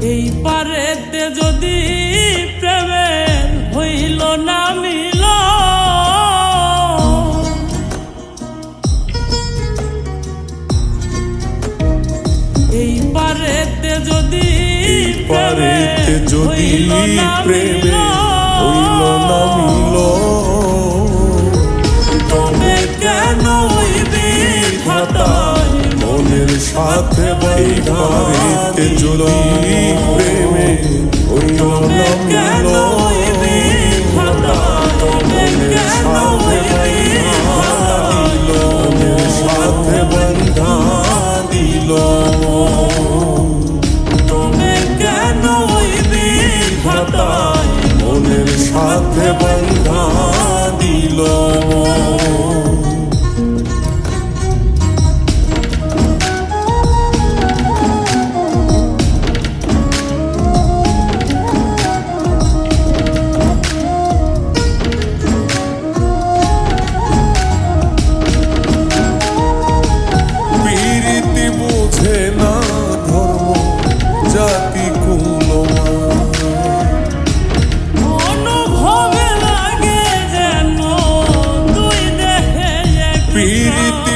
এই পারেতে যদি প্রেমের হইল না মিল। এই পারেতে যদি পারেতে যদি প্রেম সাথে বাড়িতে যদি প্রেমে অন্য সাথে বন্ধা দিল তুমি কেন মনের সাথে বন্ধা দিল।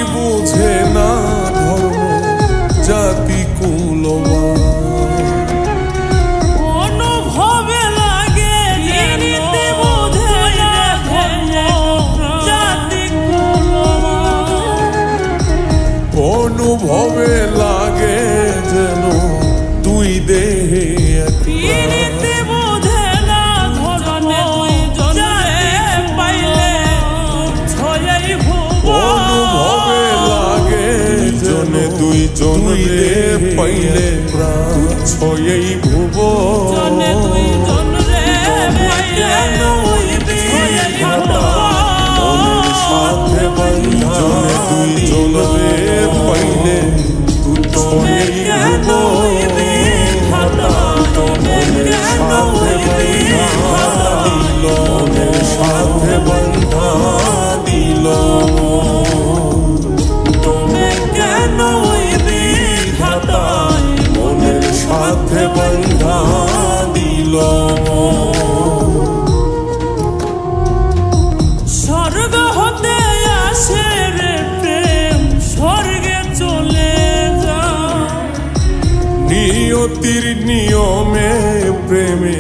বোঝে না। তুই রে পাইলে প্রাণ ছয়েই ভুবনে। তুই নিয়তির নিয়মে প্রেমে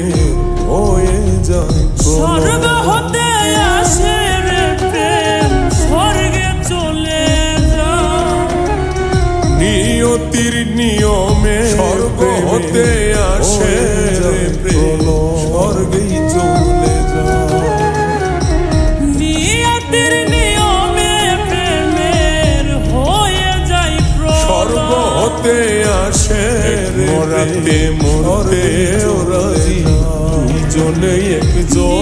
হয়ে যায় স্বর্গ হতে আসে স্বর্গে চলে যায় নিয়তির নিয়মে স্বর্গ হতে মরতে রাজি। দুজনে জল